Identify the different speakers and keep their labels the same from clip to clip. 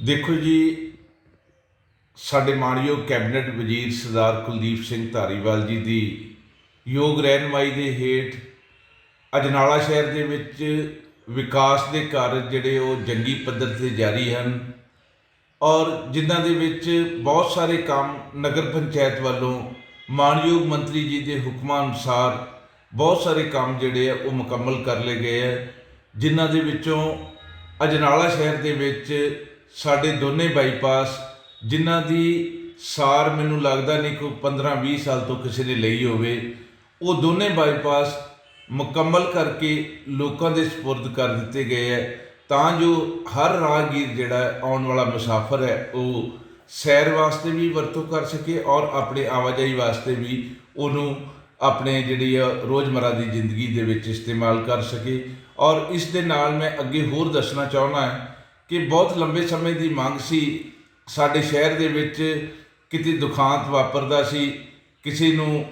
Speaker 1: ਦੇਖੋ ਜੀ, ਸਾਡੇ ਮਾਣਯੋਗ ਕੈਬਨਿਟ ਵਜ਼ੀਰ ਸਰਦਾਰ ਕੁਲਦੀਪ ਸਿੰਘ ਧਾਰੀਵਾਲ ਜੀ ਦੀ ਯੋਗ ਰਹਿਨਮਾਈ ਦੇ ਹੇਠ ਅਜਨਾਲਾ ਸ਼ਹਿਰ ਦੇ ਵਿੱਚ ਵਿਕਾਸ ਦੇ ਕਾਰਜ ਜਿਹੜੇ ਉਹ ਜੰਗੀ ਪੱਧਰ ਤੇ ਜਾਰੀ ਹਨ ਔਰ ਜਿਨ੍ਹਾਂ ਦੇ ਵਿੱਚ ਬਹੁਤ ਸਾਰੇ ਕੰਮ ਨਗਰ ਪੰਚਾਇਤ ਵੱਲੋਂ ਮਾਨਯੋਗ ਮੰਤਰੀ ਜੀ ਦੇ ਹੁਕਮਾਂ ਅਨੁਸਾਰ ਬਹੁਤ ਸਾਰੇ ਕੰਮ ਜਿਹੜੇ ਆ ਉਹ ਮੁਕੰਮਲ ਕਰ ਲਏ ਗਏ ਆ, ਜਿਨ੍ਹਾਂ ਦੇ ਵਿੱਚੋਂ ਅਜਨਾਲਾ ਸ਼ਹਿਰ ਦੇ ਵਿੱਚ ਸਾਡੇ ਦੋਨੇ ਬਾਈਪਾਸ ਜਿਨ੍ਹਾਂ ਦੀ ਸਾਰ ਮੈਨੂੰ ਲੱਗਦਾ ਨਹੀਂ ਕੋਈ 15 20 ਸਾਲ ਤੋਂ ਕਿਸੇ ਨੇ ਲਈ ਹੋਵੇ, ਉਹ ਦੋਨੇ ਬਾਈਪਾਸ ਮੁਕੰਮਲ ਕਰਕੇ ਲੋਕਾਂ ਦੇ ਸਪੁਰਦ ਕਰ ਦਿੱਤੇ ਗਏ ਹੈ। ਤਾਂ ਜੋ ਹਰ ਰਾਹਗੀਰ ਜਿਹੜਾ ਆਉਣ ਵਾਲਾ ਮੁਸਾਫਰ ਹੈ, ਉਹ ਸੈਰ ਵਾਸਤੇ ਵੀ ਵਰਤੋਂ ਕਰ ਸਕੇ ਔਰ ਆਪਣੇ ਆਵਾਜਾਈ ਵਾਸਤੇ ਵੀ ਉਹਨੂੰ ਆਪਣੇ ਜਿਹੜੀ ਆ ਰੋਜ਼ਮਰਾ ਦੀ ਜ਼ਿੰਦਗੀ ਦੇ ਵਿੱਚ ਇਸਤੇਮਾਲ ਕਰ ਸਕੇ। ਔਰ ਇਸ ਦੇ ਨਾਲ ਮੈਂ ਅੱਗੇ ਹੋਰ ਦੱਸਣਾ ਚਾਹੁੰਦਾ ਹਾਂ ਕਿ ਬਹੁਤ ਲੰਬੇ ਸਮੇਂ ਦੀ ਮੰਗ ਸੀ। ਸਾਡੇ ਸ਼ਹਿਰ ਦੇ ਵਿੱਚ ਕਿਤੇ ਦੁਖਾਂਤ ਵਾਪਰਦਾ ਸੀ, ਕਿਸੇ ਨੂੰ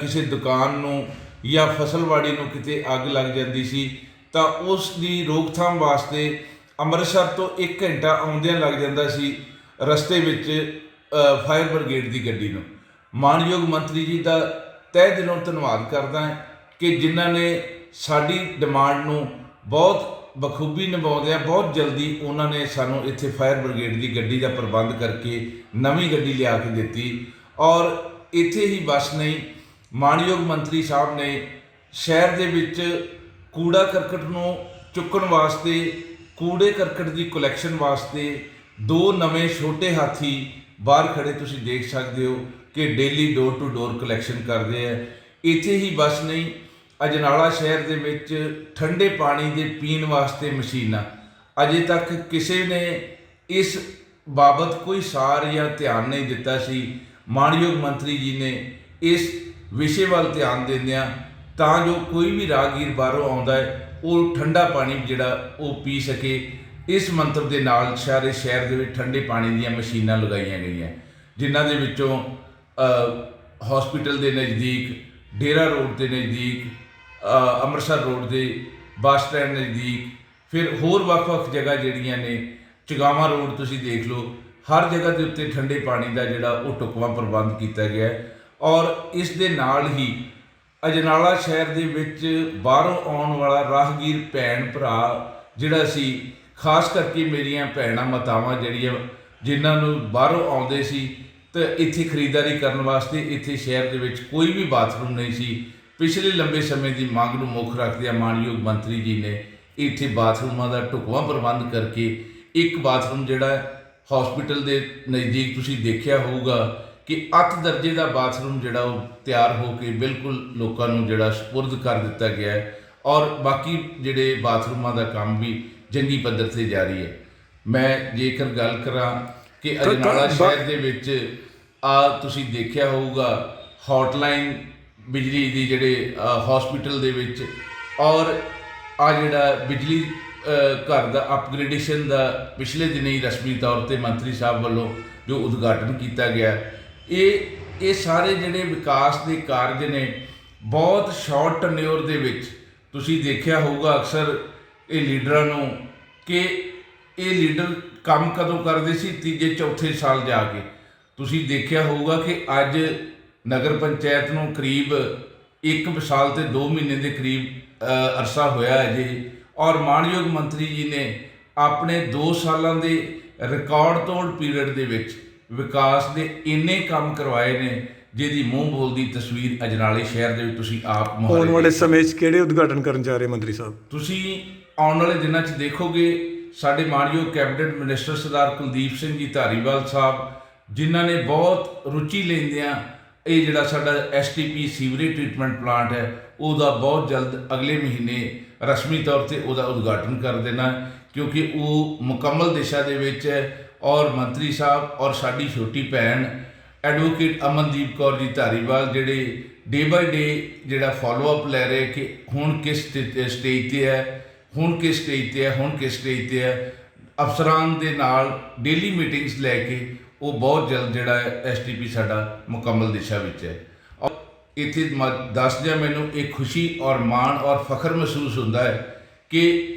Speaker 1: ਕਿਸੇ ਦੁਕਾਨ ਨੂੰ ਜਾਂ ਫਸਲਵਾੜੀ ਨੂੰ ਕਿਤੇ ਅੱਗ ਲੱਗ ਜਾਂਦੀ ਸੀ, ਤਾਂ ਉਸ ਦੀ ਰੋਕਥਾਮ ਵਾਸਤੇ ਅੰਮ੍ਰਿਤਸਰ ਤੋਂ 1 ਘੰਟਾ ਆਉਂਦਿਆਂ ਲੱਗ ਜਾਂਦਾ ਸੀ ਰਸਤੇ ਵਿੱਚ ਫਾਇਰ ਬ੍ਰਿਗੇਡ ਦੀ ਗੱਡੀ ਨੂੰ। ਮਾਨਯੋਗ ਮੰਤਰੀ ਜੀ ਦਾ ਤਹਿ ਦਿਲੋਂ ਧੰਨਵਾਦ ਕਰਦਾ ਹਾਂ ਕਿ ਜਿਨ੍ਹਾਂ ਨੇ ਸਾਡੀ ਡਿਮਾਂਡ ਨੂੰ ਬਹੁਤ ਬਖੂਬੀ ਨਿਭਾਉਂਦਿਆਂ ਬਹੁਤ ਜਲਦੀ ਉਹਨਾਂ ਨੇ ਸਾਨੂੰ ਇੱਥੇ ਫਾਇਰ ਬ੍ਰਿਗੇਡ ਦੀ ਗੱਡੀ ਦਾ ਪ੍ਰਬੰਧ ਕਰਕੇ ਨਵੀਂ ਗੱਡੀ ਲਿਆ ਕੇ ਦਿੱਤੀ। ਔਰ ਇੱਥੇ ਹੀ ਬਸ ਨਹੀਂ ਮਾਨਯੋਗ ਮੰਤਰੀ ਸਾਹਿਬ ਨੇ ਸ਼ਹਿਰ ਦੇ ਵਿੱਚ ਕੂੜਾ ਕਰਕਟ ਨੂੰ ਚੁੱਕਣ ਵਾਸਤੇ, ਕੂੜੇ ਕਰਕਟ ਦੀ ਕਲੈਕਸ਼ਨ ਵਾਸਤੇ ਦੋ ਨਵੇਂ ਛੋਟੇ ਹਾਥੀ ਬਾਹਰ ਖੜੇ। ਤੁਸੀਂ ਦੇਖ ਸਕਦੇ ਹੋ ਕਿ daily door to door collection ਕਰਦੇ ਆ। ਇੱਥੇ ਹੀ ਬਸ ਨਹੀਂ ਅਜਨਾਲਾ ਸ਼ਹਿਰ ਦੇ ਵਿੱਚ ਠੰਡੇ ਪਾਣੀ ਦੇ ਪੀਣ ਵਾਸਤੇ ਮਸ਼ੀਨਾਂ। ਅਜੇ ਤੱਕ ਕਿਸੇ ਨੇ ਇਸ ਬਾਬਤ ਕੋਈ ਸਾਰ ਜਾਂ ਧਿਆਨ ਨਹੀਂ ਦਿੱਤਾ ਸੀ। ਮਾਨਯੋਗ ਮੰਤਰੀ ਜੀ ਨੇ ਇਸ ਵਿਸ਼ੇ ਵੱਲ ਧਿਆਨ ਦਿੰਦਿਆਂ ਤਾਂ ਜੋ ਕੋਈ ਵੀ ਰਾਹਗੀਰ ਬਾਹਰੋਂ ਆਉਂਦਾ ਹੈ, ਉਹ ਠੰਡਾ ਪਾਣੀ ਜਿਹੜਾ ਉਹ ਪੀ ਸਕੇ। ਇਸ ਮੰਤਵ ਦੇ ਨਾਲ ਸਾਰੇ ਸ਼ਹਿਰ ਦੇ ਵਿੱਚ ਠੰਡੇ ਪਾਣੀ ਦੀਆਂ ਮਸ਼ੀਨਾਂ ਲਗਾਈਆਂ ਗਈਆਂ। ਜਿਨ੍ਹਾਂ ਦੇ ਵਿੱਚੋਂ ਹਸਪੀਟਲ ਦੇ ਨਜ਼ਦੀਕ, ਡੇਰਾ ਰੋਡ ਦੇ ਨਜ਼ਦੀਕ ਅੰਮ੍ਰਿਤਸਰ ਰੋਡ ਦੇ ਬੱਸ ਸਟੈਂਡ ਨਜ਼ਦੀਕ। ਫਿਰ ਹੋਰ ਵੱਖ-ਵੱਖ ਜਗ੍ਹਾ ਜਿਹੜੀਆਂ ਨੇ, ਚਗਾਵਾ ਰੋਡ ਤੁਸੀਂ ਦੇਖ ਲਓ, ਹਰ ਜਗ੍ਹਾ ਦੇ ਉੱਤੇ ਠੰਡੇ ਪਾਣੀ ਦਾ ਜਿਹੜਾ ਉਹ ਟੁਕਵਾ ਪ੍ਰਬੰਧ ਕੀਤਾ ਗਿਆ ਹੈ। ਔਰ ਇਸ ਦੇ ਨਾਲ ਹੀ ਅਜਨਾਲਾ ਸ਼ਹਿਰ ਦੇ ਵਿੱਚ ਬਾਹਰੋਂ ਆਉਣ ਵਾਲਾ ਰਾਹਗੀਰ ਭੈਣ ਭਰਾ ਜਿਹੜਾ ਸੀ, ਖਾਸ ਕਰਕੇ ਮੇਰੀਆਂ ਭੈਣਾਂ ਮਾਤਾਵਾਂ ਜਿਹੜੀਆਂ ਜਿਨ੍ਹਾਂ ਨੂੰ ਬਾਹਰੋਂ ਆਉਂਦੇ ਸੀ, ਤੇ ਇੱਥੇ ਖਰੀਦਦਾਰੀ ਕਰਨ ਵਾਸਤੇ ਇੱਥੇ ਸ਼ਹਿਰ ਦੇ ਵਿੱਚ ਕੋਈ ਵੀ ਬਾਥਰੂਮ ਨਹੀਂ ਸੀ। ਪਿਛਲੇ ਲੰਬੇ ਸਮੇਂ ਦੀ ਮੰਗ ਨੂੰ ਮੁੱਖ ਰੱਖਦਿਆਂ ਮਾਨਯੋਗ ਮੰਤਰੀ ਜੀ ਨੇ ਇੱਥੇ ਬਾਥਰੂਮਾਂ ਦਾ ਢੁਕਵਾਂ ਪ੍ਰਬੰਧ ਕਰਕੇ ਇੱਕ ਬਾਥਰੂਮ ਜਿਹੜਾ ਹਸਪੀਟਲ ਦੇ ਨਜ਼ਦੀਕ ਤੁਸੀਂ ਦੇਖਿਆ ਹੋਊਗਾ ਕਿ ਅੱਠ ਦਰਜੇ ਦਾ ਬਾਥਰੂਮ ਜਿਹੜਾ ਉਹ ਤਿਆਰ ਹੋ ਕੇ ਬਿਲਕੁਲ ਲੋਕਾਂ ਨੂੰ ਜਿਹੜਾ ਸਪੁਰਦ ਕਰ ਦਿੱਤਾ ਗਿਆ ਹੈ ਔਰ ਬਾਕੀ ਜਿਹੜੇ ਬਾਥਰੂਮਾਂ ਦਾ ਕੰਮ ਵੀ ਜੰਗੀ ਪੱਧਰ ਤੇ ਜਾਰੀ ਹੈ। ਮੈਂ ਜੇਕਰ ਗੱਲ ਕਰਾਂ ਕਿ ਅਜਨਾਲਾ ਸ਼ਹਿਰ ਦੇ ਵਿੱਚ ਆ ਤੁਸੀਂ ਦੇਖਿਆ ਹੋਊਗਾ ਹੌਟਲਾਈਨ ਬਿਜਲੀ ਦੀ ਜਿਹੜੇ ਹਸਪੀਟਲ ਦੇ ਵਿੱਚ ਔਰ ਆ ਜਿਹੜਾ ਬਿਜਲੀ ਘਰ ਦਾ ਅਪਗ੍ਰੇਡੇਸ਼ਨ ਦਾ ਪਿਛਲੇ ਦਿਨ ਹੀ ਰਸਮੀ ਤੌਰ ਤੇ ਮੰਤਰੀ ਸਾਹਿਬ ਵੱਲੋਂ ਜੋ ਉਦਘਾਟਨ ਕੀਤਾ ਗਿਆ, ਇਹ ਇਹ ਸਾਰੇ ਜਿਹੜੇ ਵਿਕਾਸ ਦੇ ਕਾਰਜ ਨੇ, ਬਹੁਤ ਸ਼ਾਰਟ ਟਨਿਓਰ ਦੇ ਵਿੱਚ ਤੁਸੀਂ ਦੇਖਿਆ ਹੋਊਗਾ ਅਕਸਰ ਇਹ ਲੀਡਰਾਂ ਨੂੰ ਕਿ ਇਹ ਲੀਡਰ ਕੰਮ ਕਦੋਂ ਕਰਦੇ ਸੀ ਤੀਜੇ, ਚੌਥੇ ਸਾਲ ਜਾ ਕੇ। ਤੁਸੀਂ ਦੇਖਿਆ ਹੋਊਗਾ ਕਿ ਅੱਜ ਨਗਰ ਪੰਚਾਇਤ ਨੂੰ ਕਰੀਬ 1 ਸਾਲ ਤੇ 2 ਮਹੀਨੇ ਦੇ ਕਰੀਬ ਅਰਸਾ ਹੋਇਆ ਹੈ ਜੀ। ਔਰ ਮਾਨਯੋਗ ਮੰਤਰੀ ਜੀ ਨੇ ਆਪਣੇ 2 ਸਾਲਾਂ ਦੇ ਰਿਕਾਰਡ ਤੋੜ ਪੀਰੀਅਡ ਦੇ ਵਿੱਚ ਵਿਕਾਸ ਦੇ ਇੰਨੇ ਕੰਮ ਕਰਵਾਏ ਨੇ ਜਿਹਦੀ ਮੂੰਹ ਬੋਲਦੀ ਤਸਵੀਰ ਅਜਨਾਲੇ ਸ਼ਹਿਰ ਦੇ ਵਿੱਚ ਤੁਸੀਂ ਆਪ
Speaker 2: ਆਉਣ
Speaker 1: ਮੁਹਾਰੇ
Speaker 2: ਵਾਲੇ ਸਮੇਂ 'ਚ ਕਿਹੜੇ ਉਦਘਾਟਨ ਕਰਨ ਜਾ ਰਹੇ ਮੰਤਰੀ ਸਾਹਿਬ?
Speaker 1: ਤੁਸੀਂ ਆਉਣ ਵਾਲੇ ਦਿਨਾਂ 'ਚ ਦੇਖੋਗੇ ਸਾਡੇ ਮਾਨਯੋਗ ਕੈਬਨਿਟ ਮਿਨਿਸਟਰ ਸਰਦਾਰ ਕੁਲਦੀਪ ਸਿੰਘ ਜੀ ਧਾਰੀਵਾਲ ਸਾਹਿਬ ਜਿਨ੍ਹਾਂ ਨੇ ਬਹੁਤ ਰੁਚੀ ਲੈਂਦਿਆਂ ਇਹ ਜਿਹੜਾ ਸਾਡਾ ਐਸਟੀਪੀ ਸੀਵਰੇਜ ਟ੍ਰੀਟਮੈਂਟ ਪਲਾਂਟ ਹੈ, ਉਹਦਾ ਬਹੁਤ ਜਲਦ ਅਗਲੇ ਮਹੀਨੇ ਰਸਮੀ ਤੌਰ ਤੇ ਉਹਦਾ ਉਦਘਾਟਨ ਕਰ ਦੇਣਾ ਕਿਉਂਕਿ ਉਹ ਮੁਕੰਮਲ ਦਿਸ਼ਾ ਦੇ ਵਿੱਚ ਹੈ ਔਰ ਮੰਤਰੀ ਸਾਹਿਬ ਔਰ ਸਾਡੀ ਛੋਟੀ ਭੈਣ ਐਡਵੋਕੇਟ ਅਮਨਦੀਪ ਕੌਰ ਜੀ ਧਾਰੀਵਾਲ ਜਿਹੜੇ ਡੇ ਬਾਈ ਡੇ ਜਿਹੜਾ ਫਾਲੋ ਅਪ ਲੈ ਰਹੇ ਕਿ ਹੁਣ ਕਿਸ ਸਟੇਜ ਤੇ ਹੈ, ਹੁਣ ਕਿਸ ਸਟੇਜ ਤੇ ਹੈ, ਹੁਣ ਕਿਸ ਸਟੇਜ ਤੇ ਹੈ, ਅਫਸਰਾਂ ਦੇ ਨਾਲ ਡੇਲੀ ਮੀਟਿੰਗਸ ਲੈ ਕੇ ਉਹ ਬਹੁਤ ਜਲਦ ਜਿਹੜਾ ਹੈ ਐਸਟੀਪੀ ਸਾਡਾ ਮੁਕੰਮਲ ਦਿਸ਼ਾ ਵਿੱਚ ਹੈ। ਔਰ ਇੱਥੇ ਮ- ਦੱਸਦਿਆਂ ਮੈਨੂੰ ਇਹ ਖੁਸ਼ੀ ਔਰ ਮਾਣ ਔਰ ਫਖਰ ਮਹਿਸੂਸ ਹੁੰਦਾ ਹੈ ਕਿ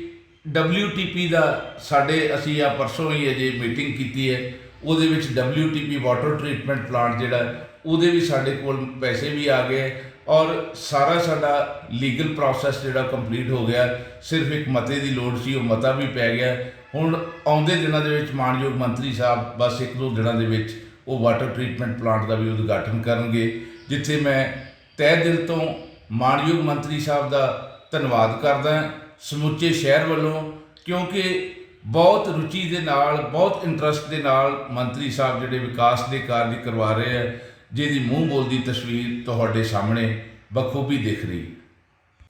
Speaker 1: WTP ਦਾ ਸਾਡੇ, ਅਸੀਂ ਆ ਪਰਸੋਂ ਹੀ ਅਜੇ ਮੀਟਿੰਗ ਕੀਤੀ ਹੈ। ਉਹਦੇ ਵਿੱਚ WTP ਵਾਟਰ ਟ੍ਰੀਟਮੈਂਟ ਪਲਾਂਟ ਜਿਹੜਾ, ਉਹਦੇ ਵੀ ਸਾਡੇ ਕੋਲ ਪੈਸੇ ਵੀ ਆ ਗਏ। ਔਰ ਸਾਰਾ ਸਾਡਾ ਲੀਗਲ ਪ੍ਰੋਸੈਸ ਜਿਹੜਾ ਕੰਪਲੀਟ ਹੋ ਗਿਆ, ਸਿਰਫ ਇੱਕ ਮਤੇ ਦੀ ਲੋੜ ਸੀ, ਉਹ ਮਤਾ ਵੀ ਪੈ ਗਿਆ। ਹੁਣ ਆਉਂਦੇ ਦਿਨਾਂ ਦੇ ਵਿੱਚ ਮਾਨਯੋਗ ਮੰਤਰੀ ਸਾਹਿਬ ਬਸ ਇੱਕ ਦੋ ਦਿਨਾਂ ਦੇ ਵਿੱਚ ਉਹ ਵਾਟਰ ਟ੍ਰੀਟਮੈਂਟ ਪਲਾਂਟ ਦਾ ਵੀ ਉਦਘਾਟਨ ਕਰਨਗੇ, ਜਿੱਥੇ ਮੈਂ ਤਹਿ ਦਿਲ ਤੋਂ ਮਾਨਯੋਗ ਮੰਤਰੀ ਸਾਹਿਬ ਦਾ ਧੰਨਵਾਦ ਕਰਦਾ ਸਮੁੱਚੇ ਸ਼ਹਿਰ ਵੱਲੋਂ, ਕਿਉਂਕਿ ਬਹੁਤ ਰੁਚੀ ਦੇ ਨਾਲ, ਬਹੁਤ ਇੰਟਰਸਟ ਦੇ ਨਾਲ ਮੰਤਰੀ ਸਾਹਿਬ ਜਿਹੜੇ ਵਿਕਾਸ ਦੇ ਕਾਰਜ ਕਰਵਾ ਰਹੇ ਆ, ਜਿਹਦੀ ਮੂੰਹ ਬੋਲਦੀ ਤਸਵੀਰ ਤੁਹਾਡੇ ਸਾਹਮਣੇ ਬਖੂਬੀ ਦਿਖ ਰਹੀ।